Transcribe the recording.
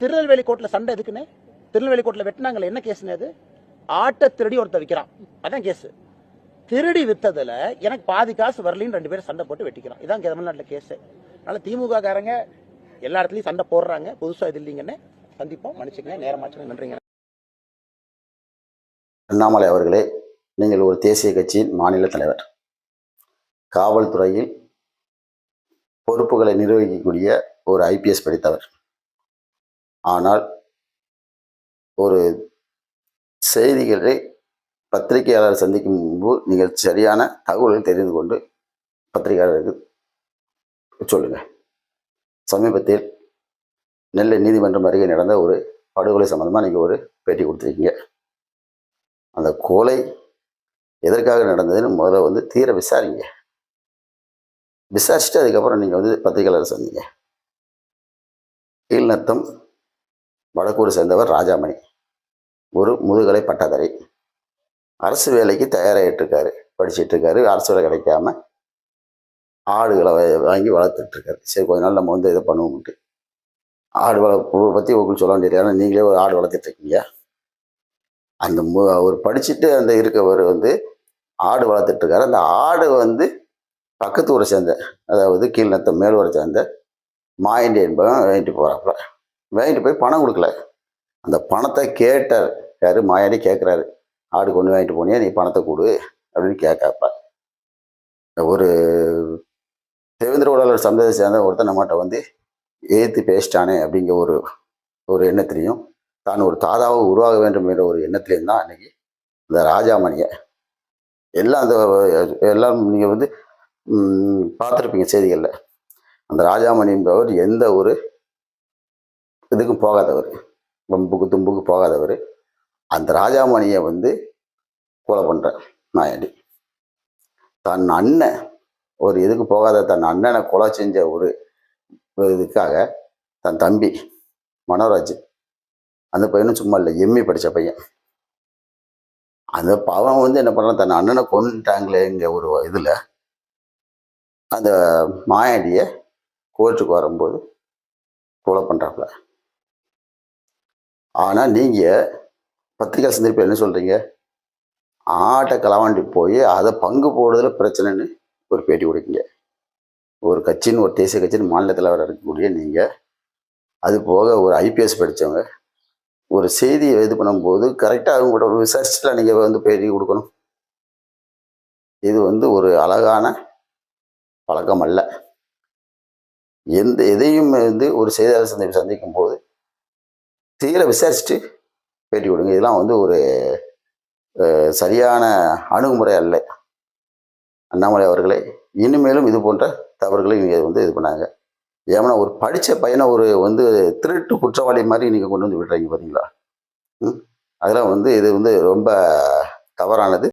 திருநெல்வேலி கோர்ட்டில் சண்டை எதுக்குன்னு? திருநெல்வேலி கோர்ட்டில் வெட்டினாங்களே என்ன கேஸ்னு அது? ஆட்டை திருடி ஒருத்தன் விற்கிறான் அதான் கேஸ். திருடி வித்ததுல எனக்கு பாதி காசு வரலின்னு ரெண்டு பேரும் சண்டை போட்டு வெட்டிக்கிறான் இதான் தமிழ்நாட்டில் கேஸ். அதனால திமுக காரங்க எல்லா இடத்துலையும் சண்டை போடுறாங்க. புதுசாக இது இல்லைங்கன்னு சந்திப்போம். மன்னிச்சுக்கங்க. நேரமாச்சுங்க நன்றிங்க. அண்ணாமலை அவர்களே நீங்கள் ஒரு தேசிய கட்சியின் மாநில தலைவர். காவல்துறையில் பொறுப்புகளை நிர்வகிக்கக்கூடிய ஒரு ஐபிஎஸ் படித்தவர். ஆனால் ஒரு செய்திகளை பத்திரிகையாளர் சந்திக்கும் முன்பு நீங்கள் சரியான தகவல்களை தெரிந்து கொண்டு பத்திரிகையாளருக்கு சொல்லுங்கள் சமீபத்தில் நெல்லை நீதிமன்றம் அருகே நடந்த ஒரு படுகொலை சம்மந்தமாக நீங்கள் ஒரு பேட்டி கொடுத்துருக்கீங்க. அந்த கொலை எதற்காக நடந்ததுன்னு முதல்ல வந்து தீர விசாரிங்க. விசாரிச்சுட்டு அதுக்கப்புறம் நீங்கள் வந்து பத்திரிகையாளர் சந்திங்க. கீழ்நத்தம் வடக்கூரை சேர்ந்தவர் ராஜாமணி. ஒரு முதுகலை பட்டதாரி. அரசு வேலைக்கு தயாராகிட்டுருக்காரு இருக்காரு இருக்காரு அரசு வேலை கிடைக்காம ஆடுகளை வாங்கி வளர்த்துட்ருக்காரு சரி கொஞ்ச நாள் நம்ம வந்து இதை பண்ணுவோம்ட்டு ஆடு வளர்ப்பு பற்றி உங்களுக்கு சொல்ல வேண்டியது ஏன்னா நீங்களே ஒரு ஆடு வளர்த்துட்ருக்கீங்க அந்த மு அவர் படிச்சுட்டு அந்த இருக்கவர் வந்து ஆடு வளர்த்துட்ருக்காரு அந்த ஆடு வந்து பக்கத்து ஊரை சேர்ந்த அதாவது கீழ்நத்தம் மேல்வரை சேர்ந்த மாயண்டி என்பவன் வாங்கிட்டு போகிறாப்புல வாங்கிட்டு போய் பணம் கொடுக்கல. அந்த பணத்தை கேட்டார். யார்? மாயாடி கேட்குறாரு ஆடு கொண்டு வாங்கிட்டு போனியா? நீ பணத்தை கொடு அப்படின்னு கேட்காப்ப ஒரு தேவேந்திர உடலர் சந்ததியை சேர்ந்த ஒருத்தன் நம்மகிட்ட வந்து ஏற்றி பேசிட்டானே அப்படிங்கிற ஒரு ஒரு எண்ணத்திலையும் தான் ஒரு தாதாவை உருவாக வேண்டும் என்ற ஒரு எண்ணத்திலேயும் தான் அன்னைக்கு இந்த ராஜாமணியை எல்லாம் அந்த எல்லாம் நீங்கள் வந்து பார்த்துருப்பீங்க செய்திகளில். அந்த ராஜாமணி என்பவர் எந்த ஒரு இதுக்கும் போகாதவர். வம்புக்கு தும்புக்கு போகாதவர். அந்த ராஜாமணியை வந்து கொலை பண்ணுற நாயாண்டி தன் அண்ணன் ஒரு இதுக்கு போகாத தன் அண்ணனை கொலை செஞ்ச ஒரு இதுக்காக தன் தம்பி மனோராஜ் அந்த பையனும் சும்மா இல்லை எம்மி படித்த பையன். அந்த பாவம் வந்து என்ன பண்ணலாம் தன் அண்ணனை கொண்டுட்டாங்களேங்க ஒரு இதில் அந்த மாயாண்டியை கோர்ட்டுக்கு வரும்போது கொலை பண்ணுறாப்புல ஆனால் நீங்கள் பத்திரிகை சந்திப்பில் என்ன சொல்கிறீங்க ஆட்டை களவாண்டி போய் அதை பங்கு போடுறதுல பிரச்சனைன்னு ஒரு பேட்டி கொடுக்கீங்க. ஒரு கட்சின்னு ஒரு தேசிய கட்சின்னு மாநில தலைவராக இருக்கக்கூடிய நீங்கள் அது போக ஒரு ஐபிஎஸ் படித்தவங்க ஒரு செய்தியை இது பண்ணும்போது கரெக்டாக அவங்களோட ஒரு ரிசர்ச்சில் நீங்கள் வந்து பேட்டி கொடுக்கணும். இது வந்து ஒரு அழகான பழக்கம் அல்ல. எந்த எதையும் வந்து ஒரு செய்தியாளர் சந்திப்பு சந்திக்கும் போது தீர விசாரிச்சுட்டு பேட்டி கொடுங்க. இதெல்லாம் வந்து ஒரு சரியான அணுகுமுறை அல்ல. அண்ணாமலை அவர்களே இனிமேலும் இது போன்ற தவறுகளை நீங்கள் வந்து இது பண்ணாங்க. ஏன்னா ஒரு படித்த பையனை ஒரு வந்து திருட்டு குற்றவாளி மாதிரி நீங்கள் கொண்டு வந்து விடுறீங்க பார்த்தீங்களா ம்? அதெல்லாம் வந்து இது வந்து ரொம்ப தவறானது.